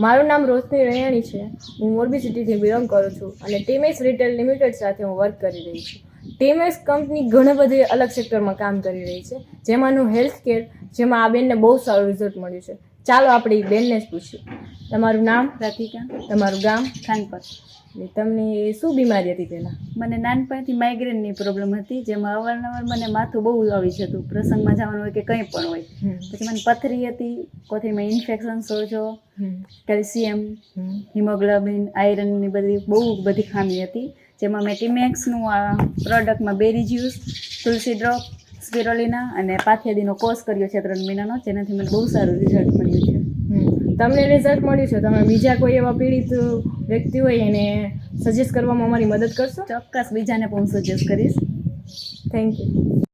મારું નામ રોશની રહેણી છે. હું મોરબી સિટીથી બિલોંગ કરું છું અને ટીમેક્સ રિટેલ લિમિટેડ સાથે હું વર્ક કરી રહી છું. ટીમેક્સ કંપની ઘણા બધી અલગ સેક્ટરમાં કામ કરી રહી છે. જેમાંનું હેલ્થ કેર જેમાં આ બેનને બહુ સારું રિઝલ્ટ મળ્યું છે. ચાલો આપણે બેનને જ પૂછીએ તમારું નામ? રાધિકા. તમારું ગામ? ખાનપર તમને શું બીમારી હતી પહેલાં? મને નાનપણથી માઇગ્રેનની પ્રોબ્લેમ હતી જેમાં અવારનવાર મને માથું બહુ આવી જતું. પ્રસંગમાં જવાનું હોય કે કંઈ પણ હોય. પછી મને પથરી હતી કોથળીમાં ઇન્ફેક્શન સોજો કેલ્શિયમ હિમોગ્લોબિન આયરનની બધી બહુ બધી ખામી હતી જેમાં મેં ટીમેક્સનું આ પ્રોડક્ટમાં બેરી જ્યુસ તુલસી ડ્રોપ સ્પિરોલિના અને પાથિયાદીનો કોર્સ કર્યો છે ત્રણ મહિનાનો જેનાથી મને બહુ સારું રિઝલ્ટ મળ્યું છે. તમને રિઝલ્ટ મળ્યું છે. તમે બીજા કોઈ એવા પીડિત વ્યક્તિ હોય એને સજેસ્ટ કરવામાં અમારી મદદ કરશો? ચોક્કસ બીજાને પણ હું સજેસ્ટ કરીશ. Thank you